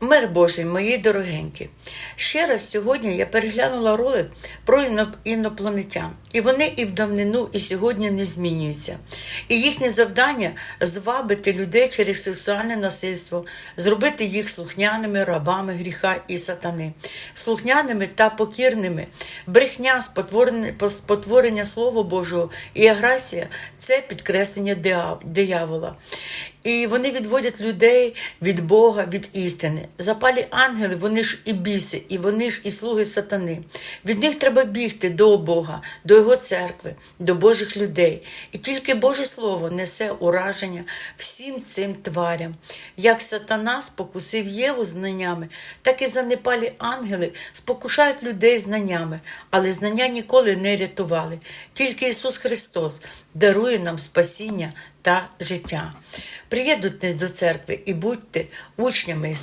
Мир Божий, мої дорогенькі. Ще раз сьогодні я переглянула ролик про іно- інопланетян. І вони і в давнину, і сьогодні не змінюються. І їхнє завдання звабити людей через сексуальне насильство, зробити їх слухняними рабами гріха і сатани, слухняними та покірними. Брехня, спотворення Слова Божого і агресія це підкреслення диявола. І вони відводять людей від Бога, від істини. Запалі ангели, вони ж і біси, і вони ж і слуги сатани. Від них треба бігти до Бога, до Його церкви, до Божих людей. І тільки Боже Слово несе ураження всім цим тварям. Як сатана спокусив Єву знаннями, так і занепалі ангели спокушають людей знаннями, але знання ніколи не рятували. Тільки Ісус Христос дарує нам спасіння та життя. Приєднуйтесь до церкви і будьте учнями